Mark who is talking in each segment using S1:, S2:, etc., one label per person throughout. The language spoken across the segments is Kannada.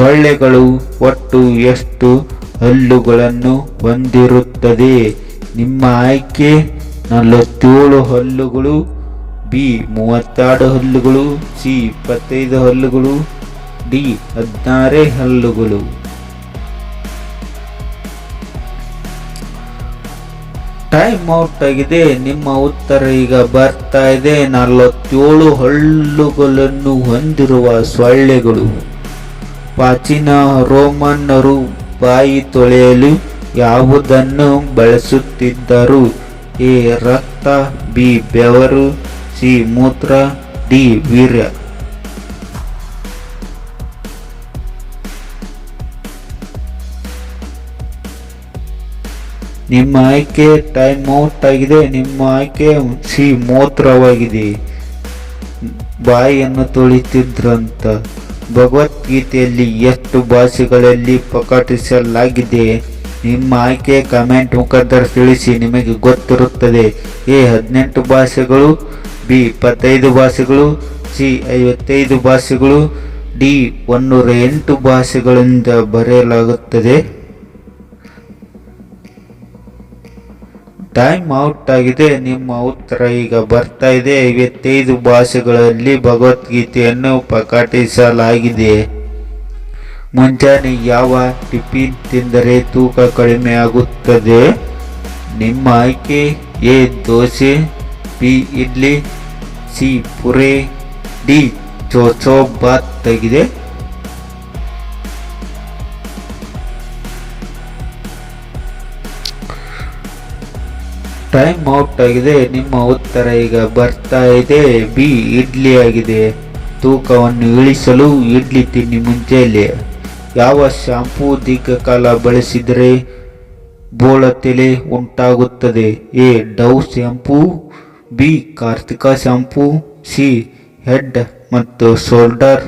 S1: ಸೊಳ್ಳೆಗಳು ಒಟ್ಟು ಎಷ್ಟು ಹಲ್ಲುಗಳನ್ನು ಹೊಂದಿರುತ್ತದೆ? ನಿಮ್ಮ ಆಯ್ಕೆ ನಲವತ್ತೇಳು ಹಲ್ಲುಗಳು, ಬಿ ಮೂವತ್ತೆರಡು ಹಲ್ಲುಗಳು, ಸಿ ಇಪ್ಪತ್ತೈದು ಹಲ್ಲುಗಳು, ಡಿ ಹದಿನಾರೇ ಹಲ್ಲುಗಳು. ಟೈಮ್ ಔಟ್ ಆಗಿದೆ. ನಿಮ್ಮ ಉತ್ತರ ಈಗ ಬರ್ತಾ ಇದೆ. ನಲವತ್ತೇಳು ಹಲ್ಲುಗಳನ್ನು ಹೊಂದಿರುವ ಸೊಳ್ಳೆಗಳು. ಪ್ರಾಚೀನ ರೋಮನ್ನರು ಬಾಯಿ ತೊಳೆಯಲು ಯಾವುದನ್ನು ಬಳಸುತ್ತಿದ್ದರು? ಎ. ರಕ್ತ, ಬಿ. ಬೆವರು, ಸಿ. ಮೂತ್ರ, ಡಿ. ವೀರ್ಯ. ನಿಮ್ಮ ಆಯ್ಕೆ ಟೈಮ್ ಔಟ್ ಆಗಿದೆ. ನಿಮ್ಮ ಆಯ್ಕೆ ಸಿ. ಮೂತ್ರವಾಗಿದೆ. ಬಾಯಿಯನ್ನು ತೊಳಿತಿದ್ರಂತ. ಭಗವದ್ಗೀತೆಯಲ್ಲಿ ಎಷ್ಟು ಭಾಷೆಗಳಲ್ಲಿ ಪ್ರಕಟಿಸಲಾಗಿದೆ? ನಿಮ್ಮ ಆಯ್ಕೆ ಕಮೆಂಟ್ ಮುಖಾಂತರ ತಿಳಿಸಿ, ನಿಮಗೆ ಗೊತ್ತಿರುತ್ತದೆ. ಎ ಹದಿನೆಂಟು ಭಾಷೆಗಳು, ಬಿ ಇಪ್ಪತ್ತೈದು ಭಾಷೆಗಳು, ಸಿ ಐವತ್ತೈದು ಭಾಷೆಗಳು, ಡಿ ಒಂದೂರ ಎಂಟು ಭಾಷೆಗಳಿಂದ ಬರೆಯಲಾಗುತ್ತದೆ. ಟೈಮ್ ಔಟ್ ಆಗಿದೆ. ನಿಮ್ಮ ಉತ್ತರ ಈಗ ಬರ್ತಾ ಇದೆ. ಐವತ್ತೈದು ಭಾಷೆಗಳಲ್ಲಿ ಭಗವದ್ಗೀತೆಯನ್ನು ಪ್ರಕಟಿಸಲಾಗಿದೆ. ಮುಂಜಾನೆ ಯಾವ ಟಿಫಿನ್ ತಿಂದರೆ ತೂಕ ಕಡಿಮೆ ಆಗುತ್ತದೆ? ನಿಮ್ಮ ಆಯ್ಕೆ A, dosa, B, idli, C, puri, D chow chow bath ಆಗಿದೆ. ಟೈಮ್ ಔಟ್ ಆಗಿದೆ. ನಿಮ್ಮ ಉತ್ತರ ಈಗ ಬರ್ತಾ ಇದೆ. ಬಿ ಇಡ್ಲಿ ಆಗಿದೆ. ತೂಕವನ್ನು ಇಳಿಸಲು ಇಡ್ಲಿ ತಿನ್ನಿ ಮುಂಚೆಯಲ್ಲಿ ಯಾವ ಶಾಂಪೂ ದೀರ್ಘಕಾಲ ಬಳಸಿದರೆ ಬೋಳ ತಲೆ ಉಂಟಾಗುತ್ತದೆ? A Dove shampoo B Karthika shampoo C head ಮತ್ತು ಶೋಲ್ಡರ್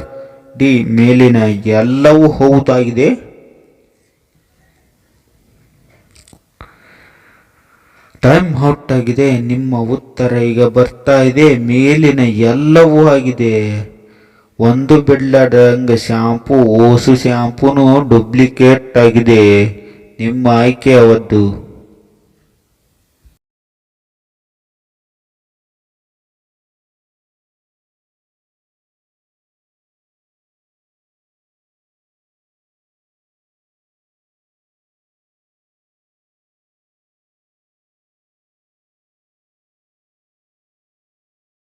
S1: ಡಿ ಮೇಲಿನ ಎಲ್ಲವೂ ಹೌದಾಗಿದೆ. ಟೈಮ್ ಔಟ್ ಆಗಿದೆ. ನಿಮ್ಮ ಉತ್ತರ ಈಗ ಬರ್ತಾ ಇದೆ. ಮೇಲಿನ ಎಲ್ಲವೂ ಆಗಿದೆ. ಒಂದು ಬಿಡ್ಲಾಡಂಗ ಶಾಂಪೂ, ಓಸು ಶಾಂಪೂನು ಡೂಪ್ಲಿಕೇಟ್ ಆಗಿದೆ. ನಿಮ್ಮ ಆಯ್ಕೆ ಅವತ್ತು